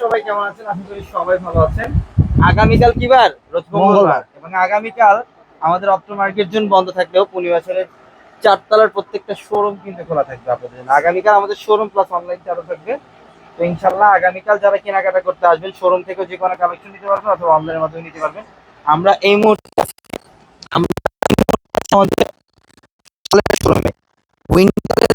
সবাই কেমন আছেন? আশা করি সবাই ভালো আছেন। আগামীকাল কি বার রোজ মঙ্গলবার। এবং আগামীকাল আমাদের অপ্টো মার্কেট জোন বন্ধ থাকলেও পূর্ণিমাচলের চারতলার প্রত্যেকটা শোরুম কিন্তু খোলা থাকবে আপনাদের জন্য। আগামীকাল আমাদের শোরুম প্লাস অনলাইন চালু থাকবে। তো ইনশাল্লাহ আগামীকাল যারা কেনাকাটা করতে আসবেন শোরুম থেকে যে কোনো কালেকশন নিতে পারবেন অথবা অনলাইনের মাধ্যমে নিতে পারবেন। আমরা এই মুহূর্তে আমরা এই মুহূর্তে আমাদের শোরুমে উইন্টারের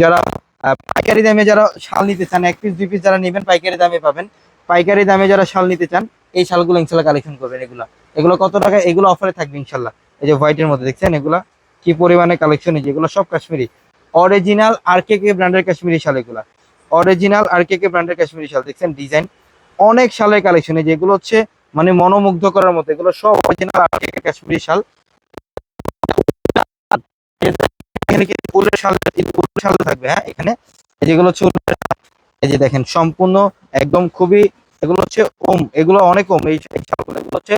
যারা পাইকারি দামে যারা শাল নিতে চান, এক পিস দুই পিস যারা নেবেন, পাইকারি দামে পাবেন। পাইকারি দামে যারা শাল নিতে চান, এই শালগুলো ইনশাল্লাহ কালেকশন করবেন এগুলো। এগুলো কত টাকা? এগুলো অফারে থাকবে ইনশাল্লাহ। এই যে হোয়াইটের মধ্যে দেখছেন এগুলা? কি পরিমাণে কালেকশন এই যেগুলো সব কাশ্মীরি। অরিজিনাল আর কে কে ব্র্যান্ডের কাশ্মীরি শাল এগুলা? অরিজিনাল আর কে কে ব্র্যান্ডের কাশ্মীরি শাল, দেখছেন ডিজাইন অনেক শালের কালেকশন এই যেগুলো হচ্ছে মানে মনোমুগ্ধ করার মতো। এগুলো সব অরিজিনাল আর কে কে কাশ্মীরি শাল। এখানে কিন্তু উলের শাল শাল থাকবে হ্যাঁ? এখানে যেগুলো হচ্ছে উলের এই যে দেখেন, সম্পূর্ণ একদম খুবই, এগুলো হচ্ছে ওম, এগুলো অনেক ওম এই শালগুলো, এগুলো হচ্ছে